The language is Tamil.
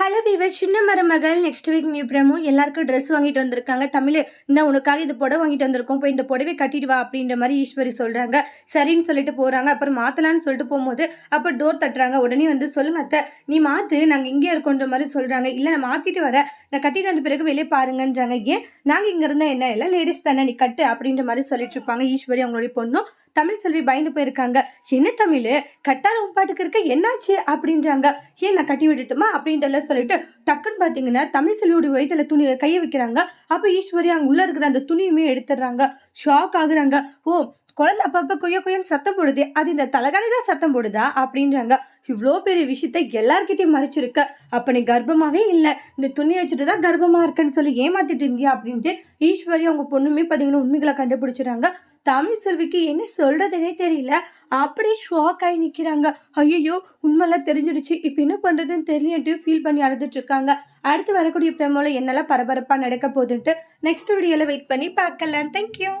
ஹலோ வீவர் சின்ன மருமகள் நெக்ஸ்ட் வீக் நியூ பிரமோ. எல்லாருக்கும் ட்ரெஸ் வாங்கிட்டு வந்திருக்காங்க. தமிழ் இந்த உனக்காக இது புடவை வாங்கிட்டு வந்திருக்கோம். போய் இந்த புடவை கட்டிட்டு வா அப்படின்ற மாதிரி ஈஸ்வரி சொல்கிறாங்க சரின்னு சொல்லிட்டு போகிறாங்க அப்புறம் மாற்றலான்னு சொல்லிட்டு போகும்போது அப்போ டோர் தட்டுறாங்க. உடனே வந்து சொல்லுங்க அத்தை நீ மாற்று நாங்கள் இங்கே இருக்கோன்ற மாதிரி சொல்கிறாங்க இல்லை நான் மாற்றிட்டு வரேன். நான் கட்டிட்டு வந்த பிறகு வெளியே பாருங்கன்றாங்க. ஏன்? நாங்கள் இங்கே இருந்தால் என்ன? எல்லாம் லேடிஸ் தானே நீ கட்டு அப்படின்ற மாதிரி சொல்லிட்டு இருப்பாங்க ஈஸ்வரி அவங்களுடைய பொண்ணும். தமிழ் செல்வி பயந்து போயிருக்காங்க. என்ன தமிழ்? கட்டார உன் பாட்டுக்கு இருக்க என்னாச்சு? அப்படின்றாங்க. ஏன் நான் கட்டி விட்டுட்டுமா அப்படின்றல சொல்லிட்டு டக்குன்னு பார்த்தீங்கன்னா தமிழ் செல்வியோட வயிற்றுல துணி கையை வைக்கிறாங்க. அப்போ ஈஸ்வரி அங்கே உள்ளே இருக்கிற அந்த துணியுமே எடுத்துடுறாங்க. ஷாக் ஆகுறாங்க. ஓ குழந்தை அப்பப்போ கொய்ய கொய்யன்னு சத்தம் போடுது. அது இந்த தலைகாணி தான் சத்தம் போடுதா? அப்படின்றாங்க. இவ்வளோ பெரிய விஷயத்த எல்லார்கிட்டயும் மறைச்சிருக்க. அப்போ நீ கர்ப்பமாகவே இல்லை. இந்த துணி வச்சுட்டு தான் கர்ப்பமாக இருக்கேன்னு சொல்லி ஏமாத்திட்டு இருந்தியா? அப்படின்ட்டு ஈஸ்வரி அவங்க பொண்ணுமே பார்த்தீங்கன்னா உண்மைகளை கண்டுபிடிச்சிடுறாங்க. தமிழ் செல்விக்கு என்ன சொல்றதுனே தெரியல. அப்படியே ஷாக் ஆகி நிற்கிறாங்க ஐயோ உண்மைலாம் தெரிஞ்சிடுச்சு. இப்போ என்ன பண்ணுறதுன்னு தெரியலன்ட்டு ஃபீல் பண்ணி அழுதுட்டு இருக்காங்க. அடுத்து வரக்கூடிய பிரமோல என்னெல்லாம் பரபரப்பாக நடக்க போகுதுன்ட்டு நெக்ஸ்ட் வீடியோவில் வெயிட் பண்ணி பார்க்கலாம். தேங்க்யூ